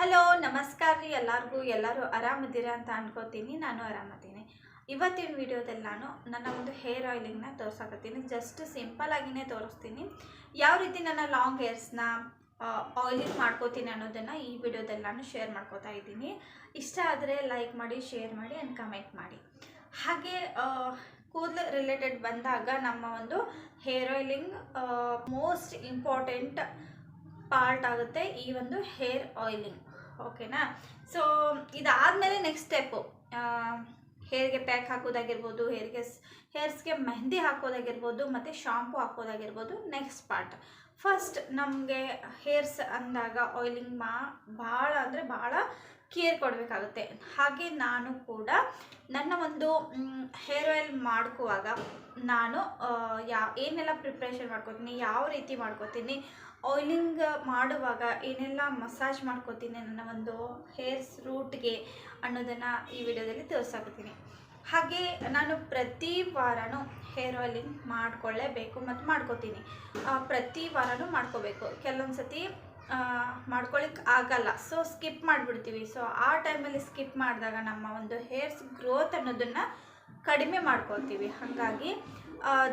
Hello, ನಮಸ್ಕಾರ ರೀ ಎಲ್ಲರಿಗೂ. ಎಲ್ಲರೂ ಆರಾಮಿದ್ದೀರಾ ಅಂತ ಅನ್ಕೋತೀನಿ. ನಾನು ಆರಾಮದ್ದೀನಿ ಇವತ್ತಿನ ವಿಡಿಯೋದಲ್ಲಿ ನಾನು ನನ್ನ ಒಂದು ಹೇರ್ ಆಯಿಲಿಂಗ್ನ ತೋರ್ಸಕತ್ತೀನಿ. ಜಸ್ಟ್ ಸಿಂಪಲ್ ಆಗಿನೇ ತೋರಿಸ್ತೀನಿ. ಯಾವ ರೀತಿ ನನ್ನ ಲಾಂಗ್ ಹೇರ್ಸ್ನ ಆಯಿಲಿಂಗ್ ಮಾಡ್ಕೋತೀನಿ ಅನ್ನೋದನ್ನು ಈ ವಿಡಿಯೋದಲ್ಲಿ ನಾನು ಶೇರ್ ಮಾಡ್ಕೋತಾ ಇದ್ದೀನಿ. ಇಷ್ಟ ಆದರೆ ಲೈಕ್ ಮಾಡಿ, ಶೇರ್ ಮಾಡಿ ಆ್ಯಂಡ್ ಕಮೆಂಟ್ ಮಾಡಿ. ಹಾಗೆ ಕೂದಲು ರಿಲೇಟೆಡ್ ಬಂದಾಗ ನಮ್ಮ ಒಂದು hair oiling most important part ಆಗುತ್ತೆ ಈ ಒಂದು ಹೇರ್ ಆಯಿಲಿಂಗ್. ಓಕೆನಾ ಸೊ ಇದಾದಮೇಲೆ ನೆಕ್ಸ್ಟ್ ಸ್ಟೆಪ್ಪು ಹೇರ್ಗೆ ಪ್ಯಾಕ್ ಹಾಕೋದಾಗಿರ್ಬೋದು ಹೇರ್ಗೆ ಹೇರ್ಸ್ಗೆ ಮೆಹಂದಿ ಹಾಕೋದಾಗಿರ್ಬೋದು, ಮತ್ತು ಶಾಂಪು ಹಾಕೋದಾಗಿರ್ಬೋದು ನೆಕ್ಸ್ಟ್ ಪಾರ್ಟ್ ಫಸ್ಟ್ ನಮಗೆ ಹೇರ್ಸ್ ಅಂದಾಗ ಆಯಿಲಿಂಗ್ ಮಾ, ಭಾಳ ಅಂದರೆ ಭಾಳ ಕೇರ್ ಕೊಡಬೇಕಾಗುತ್ತೆ. ಹಾಗೆ ನಾನು ಕೂಡ ನನ್ನ ಒಂದು ಹೇರ್ ಆಯಿಲ್ ಮಾಡ್ಕೋವಾಗ ನಾನು ಯಾ, ಏನೆಲ್ಲ ಪ್ರಿಪ್ರೇಷನ್ ಮಾಡ್ಕೋತೀನಿ, ಯಾವ ರೀತಿ ಮಾಡ್ಕೋತೀನಿ ಆಯಿಲಿಂಗ್ ಮಾಡುವಾಗ ಏನೆಲ್ಲ ಮಸಾಜ್ ಮಾಡ್ಕೋತೀನಿ ನನ್ನ ಒಂದು ಹೇರ್ಸ್ ರೂಟ್ಗೆ ಅನ್ನೋದನ್ನು ಈ ವಿಡಿಯೋದಲ್ಲಿ ತೋರ್ಸಾಕತ್ತೀನಿ ಹಾಗೆ ನಾನು ಪ್ರತಿ ವಾರನೂ ಹೇರ್ ಆಯಿಲಿಂಗ್ ಮಾಡ್ಕೊಳ್ಳೇಬೇಕು ಮತ್ತು ಮಾಡ್ಕೋತೀನಿ. ಪ್ರತಿ ವಾರನೂ ಮಾಡ್ಕೋಬೇಕು. ಕೆಲವೊಂದು ಸತಿ ಮಾಡ್ಕೊಳ್ಳಿಕ್ಕೆ ಆಗಲ್ಲ. So skip ಮಾಡಿಬಿಡ್ತೀವಿ. ಸೊ ಆ ಟೈಮಲ್ಲಿ ಸ್ಕಿಪ್ ಮಾಡಿದಾಗ ನಮ್ಮ ಒಂದು ಹೇರ್ಸ್ ಗ್ರೋತ್ ಅನ್ನೋದನ್ನು ಕಡಿಮೆ ಮಾಡ್ಕೊತೀವಿ ಹಾಗಾಗಿ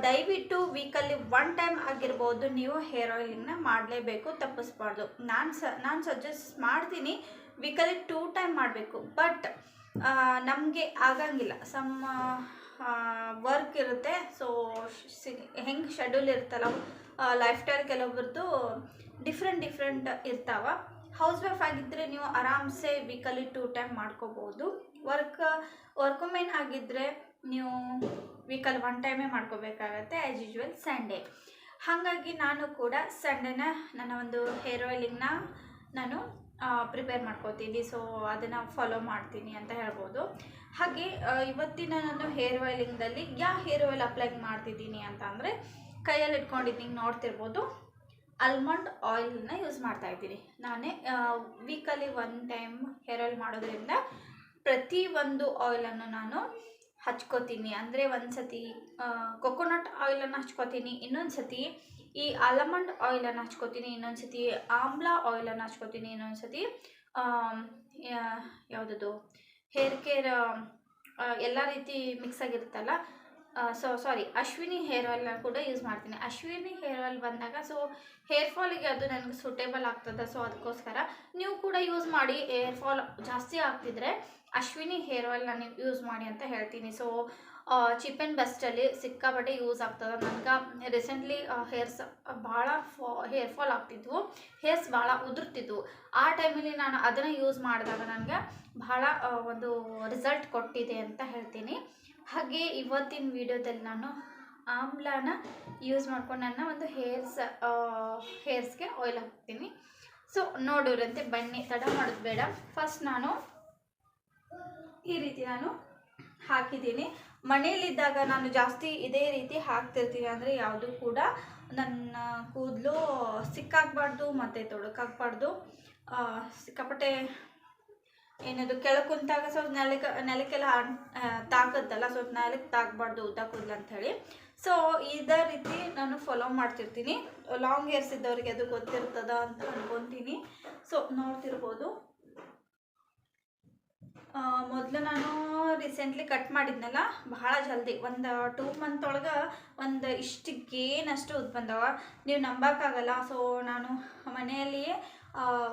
ದಯವಿಟ್ಟು ವೀಕಲ್ಲಿ ಒನ್ ಟೈಮ್ ಆಗಿರ್ಬೋದು ನೀವು ಹೇರ್ ಆಯಿಲಿಂಗ್ನ ಮಾಡಲೇಬೇಕು, ತಪ್ಪಿಸ್ಬಾರ್ದು. ನಾನು ಸ, ನಾನು ಸಜೆಸ್ಟ್ ಮಾಡ್ತೀನಿ ವೀಕಲ್ಲಿ ಟೂ ಟೈಮ್ ಮಾಡಬೇಕು, ಬಟ್ ನಮಗೆ ಆಗಂಗಿಲ್ಲ. ಸಮ್ ವರ್ಕ್ ಇರುತ್ತೆ, ಸೊ ಹೆಂಗೆ ಶೆಡ್ಯೂಲ್ ಇರ್ತಲ್ಲ ಲೈಫ್ ಸ್ಟೈಲ್ ಕೆಲವೊಬ್ರದ್ದು ಡಿಫ್ರೆಂಟ್ ಡಿಫ್ರೆಂಟ್ ಇರ್ತಾವ. ಹೌಸ್ ವೈಫ್ ಆಗಿದ್ದರೆ ನೀವು ಆರಾಮ್ಸೆ ವೀಕಲ್ಲಿ ಟೂ ಟೈಮ್ ಮಾಡ್ಕೋಬೋದು. ವರ್ಕ್ ವರ್ಕುಮೆನ್ ಆಗಿದ್ದರೆ ನೀವು ವೀಕಲ್ಲಿ ಒನ್ ಟೈಮೇ ಮಾಡ್ಕೋಬೇಕಾಗತ್ತೆ ಆ್ಯಸ್ ಯೂಶ್ವಲ್ ಸಂಡೇ ಹಾಗಾಗಿ ನಾನು ಕೂಡ ಸಂಡೇನ ನನ್ನ ಒಂದು ಹೇರ್ ಆಯಿಲಿಂಗ್ನ ನಾನು ಪ್ರಿಪೇರ್ ಮಾಡ್ಕೋತೀನಿ. ಸೊ ಅದನ್ನು ಫಾಲೋ ಮಾಡ್ತೀನಿ ಅಂತ ಹೇಳ್ಬೋದು. ಹಾಗೆ ಇವತ್ತಿನ ನಾನು ಹೇರ್ ಆಯಿಲಿಂಗ್ದಲ್ಲಿ ಯಾವ ಹೇರ್ ಆಯಿಲ್ ಅಪ್ಲೈ ಮಾಡ್ತಿದ್ದೀನಿ ಅಂತ ಅಂದರೆ ಕೈಯಲ್ಲಿ ಇಟ್ಕೊಂಡಿದ್ದೀನಿ ನೋಡ್ತಿರ್ಬೋದು. ಆಲ್ಮಂಡ್ ಆಯಿಲ್ನ ಯೂಸ್ ಮಾಡ್ತಾ ಇದ್ದೀನಿ. ನಾನೇ ವೀಕಲ್ಲಿ ಒನ್ ಟೈಮ್ ಹೇರ್ ಆಯಿಲ್ ಮಾಡೋದ್ರಿಂದ ಪ್ರತಿ ಒಂದು ಆಯಿಲನ್ನು ನಾನು ಹಚ್ಕೋತೀನಿ. ಅಂದರೆ ಒಂದು ಸತಿ ಕೊಕೊನಟ್ ಆಯಿಲನ್ನು ಹಚ್ಕೋತೀನಿ. ಇನ್ನೊಂದು ಸತಿ ಈ ಆಲಮಂಡ್ ಆಯಿಲನ್ನು ಹಚ್ಕೋತೀನಿ. ಇನ್ನೊಂದು ಸತಿ ಆಮ್ಲ ಆಯಿಲನ್ನು ಹಚ್ಕೋತೀನಿ. ಇನ್ನೊಂದು ಸತಿ ಯಾವುದದು? ಹೇರ್ ಕೇರ್ ಎಲ್ಲ ರೀತಿ ಮಿಕ್ಸ್ ಆಗಿರುತ್ತಲ್ಲ ಸೊ ಸಾರಿ ಅಶ್ವಿನಿ ಹೇರ್ ಆಯಿಲ್ನ ಕೂಡ ಯೂಸ್ ಮಾಡ್ತೀನಿ. ಅಶ್ವಿನಿ ಹೇರ್ ಆಯಿಲ್ ಬಂದಾಗ ಸೊ ಹೇರ್ ಫಾಲಿಗೆ ಅದು ನನಗೆ ಸೂಟೇಬಲ್ ಆಗ್ತದೆ ಸೊ ಅದಕ್ಕೋಸ್ಕರ ನೀವು ಕೂಡ ಯೂಸ್ ಮಾಡಿ. ಹೇರ್ ಫಾಲ್ ಜಾಸ್ತಿ ಆಗ್ತಿದ್ರೆ ಅಶ್ವಿನಿ ಹೇರ್ ಆಯಿಲ್ನ ನೀವು ಯೂಸ್ ಮಾಡಿ ಅಂತ ಹೇಳ್ತೀನಿ. ಸೊ ಚೀಪ್ ಆ್ಯಂಡ್ ಬೆಸ್ಟಲ್ಲಿ ಸಿಕ್ಕಾಪಟ್ಟೆ ಯೂಸ್ ಆಗ್ತದೆ. ನನಗೆ ರೀಸೆಂಟ್ಲಿ ಹೇರ್ಸ್ ಭಾಳ ಫಾ ಹೇರ್ ಫಾಲ್ ಆಗ್ತಿದ್ವು. ಹೇರ್ಸ್ ಭಾಳ ಉದುರ್ತಿದ್ವು. ಆ ಟೈಮಲ್ಲಿ ನಾನು ಅದನ್ನು ಯೂಸ್ ಮಾಡಿದಾಗ ನನಗೆ ಭಾಳ ಒಂದು ರಿಸಲ್ಟ್ ಕೊಟ್ಟಿದೆ ಅಂತ ಹೇಳ್ತೀನಿ. ಹಾಗೆ ಇವತ್ತಿನ ವಿಡಿಯೋದಲ್ಲಿ ನಾನು ಆಮ್ಲಾನ ಯೂಸ್ ಮಾಡ್ಕೊಂಡು ನನ್ನ ಒಂದು ಹೇರ್ಸ್ ಹೇರ್ಸ್ಗೆ ಆಯಿಲ್ ಹಾಕ್ತೀನಿ. ಸೊ ನೋಡೋರಂತೆ ಬನ್ನಿ, ತಡ ಮಾಡೋದು ಬೇಡ. ಫಸ್ಟ್ ನಾನು ಈ ರೀತಿ ನಾನು ಹಾಕಿದ್ದೀನಿ. ಮನೆಯಲ್ಲಿದ್ದಾಗ ನಾನು ಜಾಸ್ತಿ ಇದೇ ರೀತಿ ಹಾಕ್ತಿರ್ತೀನಿ. ಅಂದರೆ ಯಾವುದು ಕೂಡ ನನ್ನ ಕೂದಲು ಸಿಕ್ಕಾಗಬಾರ್ದು, ಮತ್ತು ತೊಡಕಾಗಬಾರ್ದು. ಸಿಕ್ಕಾಪಟ್ಟೆ ಏನದು, ಕೆಳಗೆ ಕುಂತಾಗ ಸ್ವಲ್ಪ ನೆಲಕ್ಕೆ ನೆಲಕ್ಕೆಲ್ಲ ತಾಕತ್ತಲ್ಲ ಸ್ವಲ್ಪ ನೆಲಕ್ಕೆ ತಾಕಬಾರ್ದು ಊಟ ಕೂದಲು ಅಂಥೇಳಿ. ಸೊ ಇದೇ ರೀತಿ ನಾನು ಫಾಲೋ ಮಾಡ್ತಿರ್ತೀನಿ. ಲಾಂಗ್ ಹೇರ್ಸ್ ಇದ್ದವ್ರಿಗೆ ಅದು ಗೊತ್ತಿರ್ತದ ಅಂತ ಅನ್ಕೊತೀನಿ. ಸೊ ನೋಡ್ತಿರ್ಬೋದು. ಮೊದಲು ನಾನು ರೀಸೆಂಟ್ಲಿ ಕಟ್ ಮಾಡಿದ್ನಲ್ಲ, ಬಹಳ ಜಲ್ದಿ. ಒಂದು ಟೂ ಮಂತ್ ಒಳಗೆ ಒಂದು ಇಷ್ಟು ಗೇನಷ್ಟು ಉದ್ ಬಂದವ. ನೀವು ನಂಬೋಕ್ಕಾಗಲ್ಲ. ಸೊ ನಾನು ಮನೆಯಲ್ಲಿಯೇ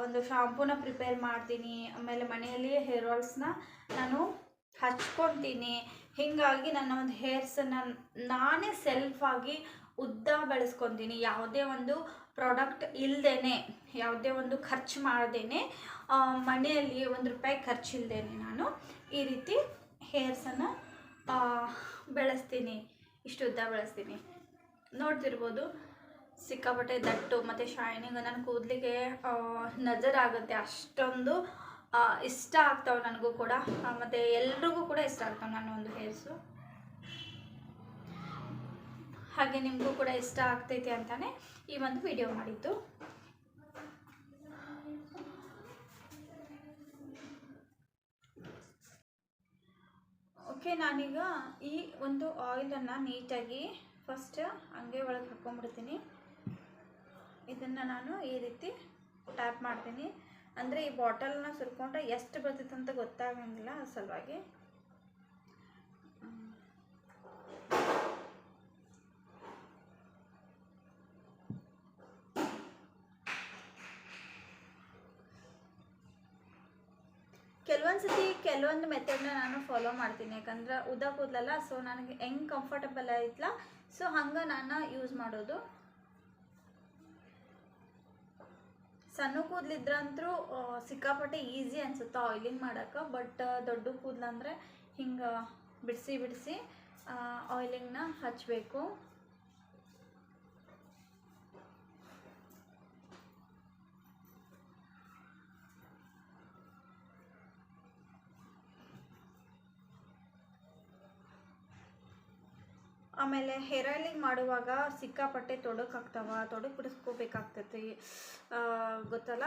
ಒಂದು ಶಾಂಪೂನ ಪ್ರಿಪೇರ್ ಮಾಡ್ತೀನಿ. ಆಮೇಲೆ ಮನೆಯಲ್ಲಿಯೇ ಹೇರ್ ಆಯಿಲ್ಸ್ನ ನಾನು ಹಚ್ಕೊತೀನಿ. ಹೀಗಾಗಿ ನನ್ನ ಒಂದು ಹೇರ್ಸನ್ನು ನಾನೇ ಸೆಲ್ಫಾಗಿ ಉದ್ದ ಬೆಳೆಸ್ಕೊತೀನಿ. ಯಾವುದೇ ಒಂದು ಪ್ರಾಡಕ್ಟ್ ಇಲ್ಲದೇ ಯಾವುದೇ ಒಂದು ಖರ್ಚು ಮಾಡ್ದೇ ಮನೆಯಲ್ಲಿ ಒಂದು ರೂಪಾಯಿ ಖರ್ಚು ಇಲ್ಲದೇ ನಾನು ಈ ರೀತಿ ಹೇರ್ಸನ್ನು ಬೆಳೆಸ್ತೀನಿ, ಇಷ್ಟು ಉದ್ದ ಬೆಳೆಸ್ತೀನಿ. ನೋಡ್ತಿರ್ಬೋದು, ಸಿಕ್ಕಾಪಟ್ಟೆ ದಟ್ಟು ಮತ್ತು ಶೈನಿಂಗ್ ನನ್ನ ಕೂದಲಿಗೆ ನಜರಾಗುತ್ತೆ. ಅಷ್ಟೊಂದು ಇಷ್ಟ ಆಗ್ತಾವೆ ನನಗೂ ಕೂಡ. ಮತ್ತು ಎಲ್ರಿಗೂ ಕೂಡ ಇಷ್ಟ ಆಗ್ತಾವೆ ನನ್ನ ಒಂದು ಹೇರ್ಸು ಹಾಗೆ ನಿಮಗೂ ಕೂಡ ಇಷ್ಟ ಆಗ್ತೈತೆ ಅಂತಾನೆ ಈ ಒಂದು ವಿಡಿಯೋ ಮಾಡಿದ್ದು. ಓಕೆ ನಾನೀಗ ಈ ಒಂದು ಆಯಿಲನ್ನು ನೀಟಾಗಿ ಫಸ್ಟ್ ಹಂಗೆ ಒಳಗೆ ಹಾಕ್ಕೊಂಡ್ಬಿಡ್ತೀನಿ ಇದನ್ನು ನಾನು ಈ ರೀತಿ ಟ್ಯಾಪ್ ಮಾಡ್ತೀನಿ. ಅಂದರೆ ಈ ಬಾಟಲ್ನ ಸುರ್ಕೊಂಡ್ರೆ ಎಷ್ಟು ಬರ್ತೈತೆ ಅಂತ ಗೊತ್ತಾಗಂಗಿಲ್ಲ ಸಲುವಾಗಿ. ಕೆಲವೊಂದು ಸತಿ ಕೆಲವೊಂದು ಮೆಥಡ್ನ ನಾನು ಫಾಲೋ ಮಾಡ್ತೀನಿ. ಯಾಕಂದ್ರೆ ಉದ್ದ ಕೂದಲಲ್ಲ ಸೊ ನನಗೆ ಹೆಂಗೆ ಕಂಫರ್ಟಬಲ್ ಐತ್ಲ ಸೊ ಹಂಗೆ ನಾನು ಯೂಸ್ ಮಾಡೋದು. ಸಣ್ಣ ಕೂದಲಿದ್ರಂತೂ ಸಿಕ್ಕಾಪಟ್ಟೆ ಈಸಿ ಅನ್ಸುತ್ತೆ ಆಯಿಲಿಂಗ್ ಮಾಡೋಕೆ ಬಟ್ ದೊಡ್ಡ ಕೂದಲಂದರೆ ಹಿಂಗೆ ಬಿಡಿಸಿ ಬಿಡಿಸಿ ಆಯಿಲಿಂಗ್ನ ಹಚ್ಚಬೇಕು ಆಮೇಲೆ ಹೇರ್ ಆಯಿಲಿಂಗ್ ಮಾಡುವಾಗ ಸಿಕ್ಕಾಪಟ್ಟೆ ತೊಡಕಾಗ್ತಾವ ತೊಡಕು ಬಿಡಿಸ್ಕೋಬೇಕಾಗ್ತೈತಿ ಗೊತ್ತಲ್ಲ?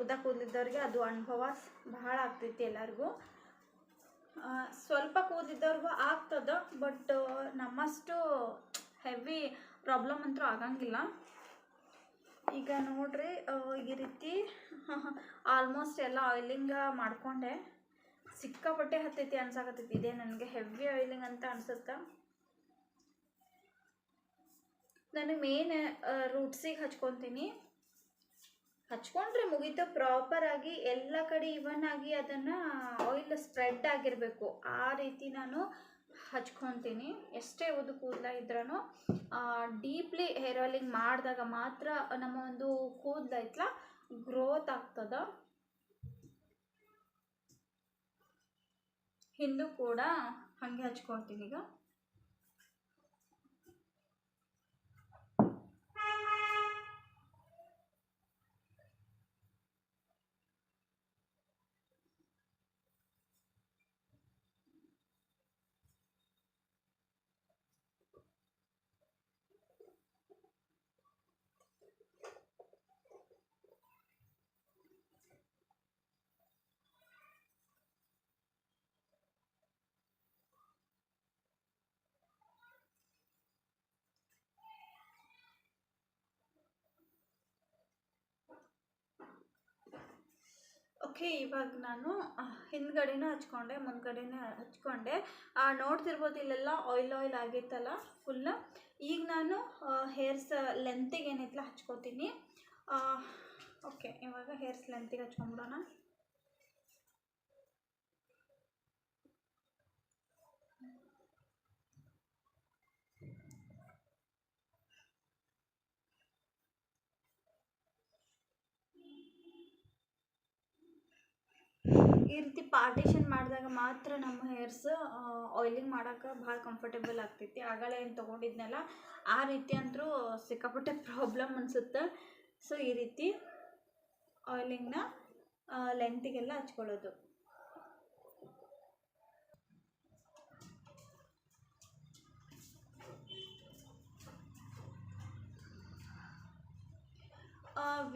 ಉದ್ದ ಕೂದಲಿದ್ದವ್ರಿಗೆ ಅದು ಅನುಭವ ಬಹಳ ಆಗ್ತೈತಿ ಎಲ್ಲರಿಗೂ. ಸ್ವಲ್ಪ ಕೂದಿದ್ದವ್ರಿಗೂ ಆಗ್ತದ, ಬಟ್ ನಮ್ಮಷ್ಟು ಹೆವಿ ಪ್ರಾಬ್ಲಮ್ ಅಂತೂ ಆಗಂಗಿಲ್ಲ. ಈಗ ನೋಡ್ರಿ ಈ ರೀತಿ ಆಲ್ಮೋಸ್ಟ್ ಎಲ್ಲ ಆಯಿಲಿಂಗ್ ಮಾಡ್ಕೊಂಡೆ. ಸಿಕ್ಕಾಪಟ್ಟೆ ಹತ್ತೈತಿ ಅನ್ಸಾಕತ್ತೈತಿ. ಇದೇ ನನಗೆ ಹೆವಿ ಆಯಿಲಿಂಗ್ ಅಂತ ಅನ್ಸುತ್ತೆ? ನಾನು ಮೇನ್ ರೂಟ್ಸಿಗೆ ಹಚ್ಕೊತೀನಿ. ಹಚ್ಕೊಂಡ್ರೆ ಮುಗೀತು. ಪ್ರಾಪರಾಗಿ ಎಲ್ಲ ಕಡೆ ಇವನ್ ಆಗಿ ಅದನ್ನು ಆಯಿಲ್ ಸ್ಪ್ರೆಡ್ ಆಗಿರಬೇಕು. ಆ ರೀತಿ ನಾನು ಹಚ್ಕೊತೀನಿ. ಎಷ್ಟೇ ಉದ್ದು ಕೂದಲ ಇದ್ರೂ ಡೀಪ್ಲಿ ಹೇರ್ ಆಯಿಲಿಂಗ್ ಮಾಡಿದಾಗ ಮಾತ್ರ ನಮ್ಮ ಒಂದು ಕೂದಲ ಐತ್ಲ ಗ್ರೋತ್ ಆಗ್ತದ. ಹಿಂದೂ ಕೂಡ ಹಾಗೆ ಹಚ್ಕೊಳ್ತೀನಿ ಈಗ. ಓಕೆ, ಇವಾಗ ನಾನು ಹಿಂದ್ಗಡೆನೂ ಹಚ್ಕೊಂಡೆ, ಮುಂದ್ಗಡೆನೇ ಹಚ್ಕೊಂಡೆ. ನೋಡ್ತಿರ್ಬೋದು ಇಲ್ಲೆಲ್ಲ ಆಯಿಲ್ ಆಯಿಲ್ ಆಗಿತ್ತಲ್ಲ ಫುಲ್ ಈಗ ನಾನು ಹೇರ್ಸ್ ಲೆಂತಿಗೆ ಏನೈತಲ್ಲ ಹಚ್ಕೋತೀನಿ. ಓಕೆ, ಇವಾಗ ಹೇರ್ಸ್ ಲೆಂತಿಗೆ ಹಚ್ಕೊಂಬಿಡೋಣ. ಈ ರೀತಿ ಪಾರ್ಟಿಷನ್ ಮಾಡಿದಾಗ ಮಾತ್ರ ನಮ್ಮ ಹೇರ್ಸ್ ಆಯಿಲಿಂಗ್ ಮಾಡೋಕೆ ಭಾಳ ಕಂಫರ್ಟೇಬಲ್ ಆಗ್ತೈತಿ. ಆಗಲೇ ಏನು ತೊಗೊಂಡಿದ್ನಲ್ಲ, ಆ ರೀತಿ ಅಂತೂ ಸಿಕ್ಕಾಪಟ್ಟೆ ಪ್ರಾಬ್ಲಮ್ ಅನಿಸುತ್ತೆ. ಸೊ ಈ ರೀತಿ ಆಯಿಲಿಂಗ್ನ ಲೆಂತಿಗೆಲ್ಲ ಹಚ್ಕೊಳ್ಳೋದು.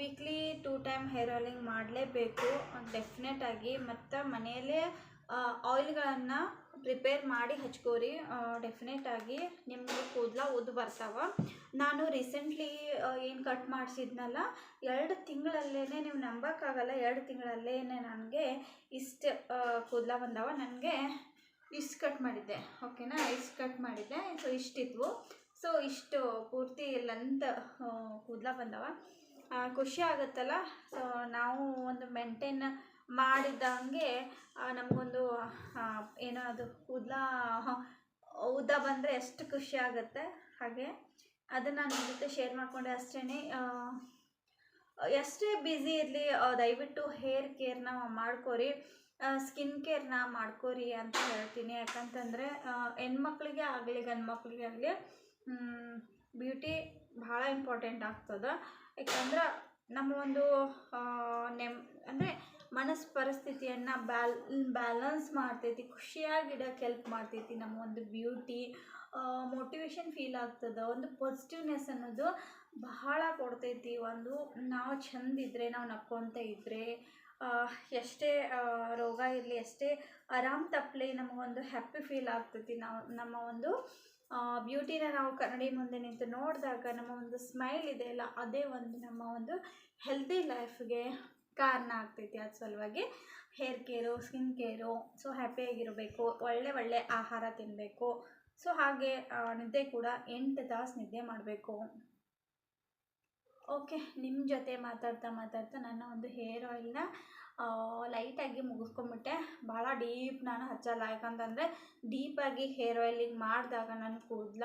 Weekly two time hair oiling ಮಾಡಲೇಬೇಕು. ಡೆಫಿನೆಟ್ ಆಗಿ ಮತ್ತು ಮನೆಯಲ್ಲೇ ಆಯಿಲ್ಗಳನ್ನು ಪ್ರಿಪೇರ್ ಮಾಡಿ ಹಚ್ಕೋರಿ. ಡೆಫಿನೆಟ್ ಆಗಿ ನಿಮಗೆ ಕೂದಲ ಉದ್ದು ಬರ್ತಾವ. ನಾನು ರೀಸೆಂಟ್ಲಿ ಏನು ಕಟ್ ಮಾಡಿಸಿದ್ನಲ್ಲ, ಎರಡು ತಿಂಗಳಲ್ಲೇ ನೀವು ನಂಬೋಕ್ಕಾಗಲ್ಲ, ಎರಡು ತಿಂಗಳಲ್ಲೇ ನನಗೆ ಇಷ್ಟು ಕೂದಲ ಬಂದವ. ನನಗೆ ಇಷ್ಟು ಕಟ್ ಮಾಡಿದ್ದೆ. ಓಕೆನಾ? ಇಷ್ಟು ಕಟ್ ಮಾಡಿದ್ದೆ. ಸೊ ಇಷ್ಟಿದ್ವು. ಸೊ ಇಷ್ಟು ಪೂರ್ತಿ ಲೆಂತ್ ಕೂದಲ ಬಂದವ. ಖುಷಿ ಆಗುತ್ತಲ್ಲ? ನಾವು ಒಂದು ಮೇಂಟೈನ್ ಮಾಡಿದಂಗೆ ನಮಗೊಂದು ಏನೋ ಅದು ಉದ್ಲ, ಉದ್ದ ಬಂದರೆ ಎಷ್ಟು ಖುಷಿ ಆಗುತ್ತೆ. ಹಾಗೆ ಅದನ್ನು ನನ್ನ ಜೊತೆ ಶೇರ್ ಮಾಡಿಕೊಂಡೆ ಅಷ್ಟೇ ಎಷ್ಟೇ ಬ್ಯುಸಿ ಇರಲಿ ದಯವಿಟ್ಟು ಹೇರ್ ಕೇರ್ನ ಮಾಡ್ಕೋರಿ ಸ್ಕಿನ್ ಕೇರ್ನ ಮಾಡ್ಕೋರಿ ಅಂತ ಹೇಳ್ತೀನಿ. ಯಾಕಂತಂದರೆ ಹೆಣ್ಮಕ್ಳಿಗೆ ಆಗಲಿ ಗಂಡು ಮಕ್ಳಿಗೆ ಆಗಲಿ ಬ್ಯೂಟಿ ಭಾಳ ಇಂಪಾರ್ಟೆಂಟ್ ಆಗ್ತದೆ. ಯಾಕಂದ್ರೆ ನಮ್ಮ ಒಂದು ನೆಮ್, ಅಂದರೆ ಮನಸ್ಸು ಪರಿಸ್ಥಿತಿಯನ್ನು ಬ್ಯಾಲ್, ಬ್ಯಾಲೆನ್ಸ್ ಮಾಡ್ತೈತಿ ಖುಷಿಯಾಗಿಡಕ್ಕೆ ಹೆಲ್ಪ್ ಮಾಡ್ತೈತಿ ನಮ್ಮ ಒಂದು ಬ್ಯೂಟಿ ಮೋಟಿವೇಶನ್ ಫೀಲ್ ಆಗ್ತದೆ, ಒಂದು ಪಾಸಿಟಿವ್ನೆಸ್ ಅನ್ನೋದು ಬಹಳ ಕೊಡ್ತೈತಿ. ಒಂದು ನಾವು ಚಂದಿದ್ರೆ ನಾವು ನಕ್ಕೊತ ಇದ್ದರೆ ಎಷ್ಟೇ ರೋಗ ಇರಲಿ, ಎಷ್ಟೇ ಆರಾಮ್ ತಪ್ಪಲೆ ನಮಗೊಂದು ಹ್ಯಾಪಿ ಫೀಲ್ ಆಗ್ತೈತಿ. ನಾವು, ನಮ್ಮ ಒಂದು ಬ್ಯೂಟಿನ ನಾವು ಕನ್ನಡಿ ಮುಂದೆ ನಿಂತು ನೋಡಿದಾಗ ನಮ್ಮ ಒಂದು ಸ್ಮೈಲ್ ಇದೆಯಲ್ಲ ಅದೇ ಒಂದು ನಮ್ಮ ಒಂದು ಹೆಲ್ದಿ ಲೈಫ್ಗೆ ಕಾರಣ ಆಗ್ತೈತಿ ಅದ್ರ ಸಲುವಾಗಿ. Hair care skin care so ಹ್ಯಾಪಿಯಾಗಿರಬೇಕು ಒಳ್ಳೆ ಒಳ್ಳೆ ಆಹಾರ ತಿನ್ನಬೇಕು ಸೊ ಹಾಗೆ ನಿದ್ದೆ ಕೂಡ ಎಂಟು ತಾಸು ನಿದ್ದೆ ಮಾಡಬೇಕು. ಓಕೆ ನಿಮ್ಮ ಜೊತೆ ಮಾತಾಡ್ತಾ ಮಾತಾಡ್ತಾ ನನ್ನ ಒಂದು ಹೇರ್ ಆಯಿಲ್ನ ಲೈಟಾಗಿ ಮುಗಿಸ್ಕೊಂಬಿಟ್ಟೆ ಭಾಳ ಡೀಪ್ ನಾನು ಹಚ್ಚಲ್ಲ. ಯಾಕಂತಂದರೆ ಡೀಪಾಗಿ ಹೇರ್ ಆಯಿಲಿಂಗ್ ಮಾಡಿದಾಗ ನನ್ನ ಕೂದಲ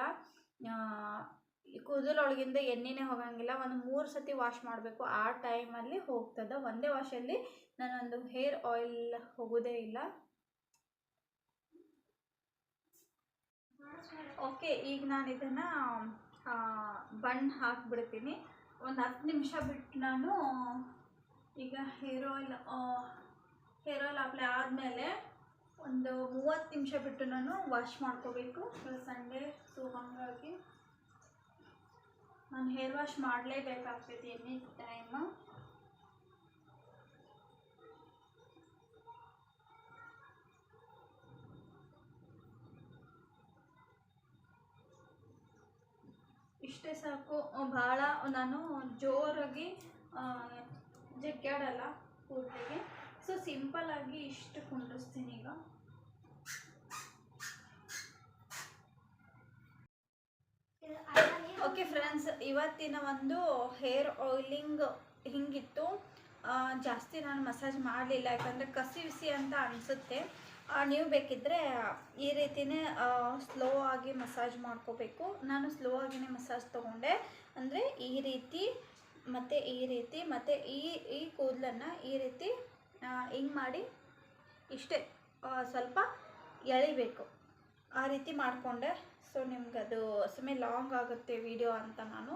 ಕೂದಲೊಳಗಿಂದ ಎಣ್ಣೆನೇ ಹೋಗಂಗಿಲ್ಲ. ಒಂದು ಮೂರು ಸತಿ ವಾಶ್ ಮಾಡಬೇಕು. ಆ ಟೈಮಲ್ಲಿ ಹೋಗ್ತದೆ. ಒಂದೇ ವಾಶಲ್ಲಿ ನಾನೊಂದು ಹೇರ್ ಆಯಿಲ್ ಹೋಗೋದೇ ಇಲ್ಲ. ಓಕೆ ಈಗ ನಾನು ಇದನ್ನು ಬಣ್ಣ ಹಾಕ್ಬಿಡ್ತೀನಿ. ಒಂದು ಹತ್ತು ನಿಮಿಷ ಬಿಟ್ಟು ನಾನು ಈಗ hair oil hair oil apply ಆದಮೇಲೆ ಒಂದು ಮೂವತ್ತು ನಿಮಿಷ ಬಿಟ್ಟು ನಾನು ವಾಶ್ ಮಾಡ್ಕೋಬೇಕು. ಸಂಡೇ ಸೊ ಹಾಗಾಗಿ ನಾನು ಹೇರ್ ವಾಶ್ ಮಾಡಲೇಬೇಕಾಗ್ತೈತಿ ಎನಿ ಟೈಮ್ ಇಷ್ಟೇ ಸಾಕು. ಭಾಳ ನಾನು ಜೋರಾಗಿ ಜಗ್ಗಾಡಲ್ಲ ಕೂದಲಿಗೆ ಸೊ ಸಿಂಪಲ್ಲಾಗಿ ಇಷ್ಟು ಕುಂಡಿಸ್ತೀನಿ ಈಗ. ಓಕೆ ಫ್ರೆಂಡ್ಸ್ ಇವತ್ತಿನ ಒಂದು ಹೇರ್ ಆಯಿಲಿಂಗ್ ಹಿಂಗಿತ್ತು. ಜಾಸ್ತಿ ನಾನು ಮಸಾಜ್ ಮಾಡಲಿಲ್ಲ, ಯಾಕಂದರೆ ಕಸಿ ಬಿಸಿ ಅಂತ ಅನಿಸುತ್ತೆ. ನೀವು ಬೇಕಿದ್ದರೆ ಈ ರೀತಿಯೇ ಸ್ಲೋ ಆಗಿ ಮಸಾಜ್ ಮಾಡ್ಕೋಬೇಕು. ನಾನು ಸ್ಲೋ ಆಗಿನೇ ಮಸಾಜ್ ತೊಗೊಂಡೆ. ಅಂದರೆ ಈ ರೀತಿ ಮತ್ತು ಈ ರೀತಿ, ಮತ್ತು ಈ ಈ ಕೂದಲನ್ನು ಈ ರೀತಿ ಹಿಂಗೆ ಮಾಡಿ ಇಷ್ಟೇ ಸ್ವಲ್ಪ ಎಳಿಬೇಕು. ಆ ರೀತಿ ಮಾಡಿಕೊಂಡೆ. ಸೊ ನಿಮ್ಗೆ ಅದು ಸುಮ್ಮನೆ ಲಾಂಗ್ ಆಗುತ್ತೆ ವಿಡಿಯೋ ಅಂತ ನಾನು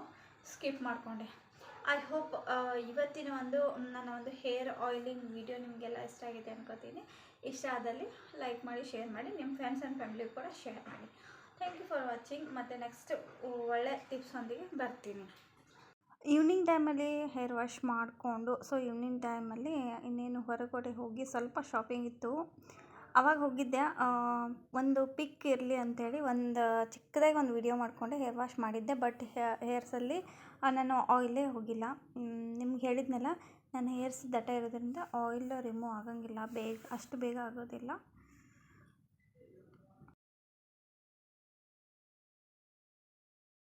ಸ್ಕಿಪ್ ಮಾಡಿಕೊಂಡೆ. ಐ ಹೋಪ್ ಇವತ್ತಿನ ಒಂದು, ನನ್ನ ಒಂದು ಹೇರ್ ಆಯಿಲಿಂಗ್ ವಿಡಿಯೋ ನಿಮಗೆಲ್ಲ ಇಷ್ಟ ಆಗಿದೆ ಅನ್ಕೋತೀನಿ. ಇಷ್ಟ ಆದಲ್ಲಿ ಲೈಕ್ ಮಾಡಿ ಶೇರ್ ಮಾಡಿ ನಿಮ್ಮ ಫ್ರೆಂಡ್ಸ್ ಆ್ಯಂಡ್ ಫ್ಯಾಮಿಲಿ ಕೂಡ ಶೇರ್ ಮಾಡಿ. ಥ್ಯಾಂಕ್ ಯು ಫಾರ್ ವಾಚಿಂಗ್ ಮತ್ತು ನೆಕ್ಸ್ಟ್ ಒಳ್ಳೆ ಟಿಪ್ಸ್ ಒಂದಿಗೆ ಬರ್ತೀನಿ. ಈವ್ನಿಂಗ್ ಟೈಮಲ್ಲಿ ಹೇರ್ ವಾಶ್ ಮಾಡಿಕೊಂಡು, ಸೊ ಈವ್ನಿಂಗ್ ಟೈಮಲ್ಲಿ ಇನ್ನೇನು ಹೊರಗಡೆ ಹೋಗಿ ಸ್ವಲ್ಪ ಶಾಪಿಂಗ್ ಇತ್ತು. ಅವಾಗ ಹೋಗಿದ್ದೆ. ಒಂದು ಪಿಕ್ ಇರಲಿ ಅಂಥೇಳಿ ಒಂದು ಚಿಕ್ಕದಾಗಿ ಒಂದು ವಿಡಿಯೋ ಮಾಡಿಕೊಂಡೆ ಹೇರ್ ವಾಶ್ ಮಾಡಿದ್ದೆ, ಬಟ್ ಹೇರ್ಸಲ್ಲಿ ನಾನು ಆಯಿಲೇ ಹೋಗಿಲ್ಲ. ನಿಮ್ಗೆ ಹೇಳಿದ್ನಲ್ಲ, ನನ್ನ ಹೇರ್ಸ್ ದಟ್ಟ ಇರೋದ್ರಿಂದ ಆಯಿಲ್ ರಿಮೂವ್ ಆಗೋಂಗಿಲ್ಲ, ಬೇಗ, ಅಷ್ಟು ಬೇಗ ಆಗೋದಿಲ್ಲ.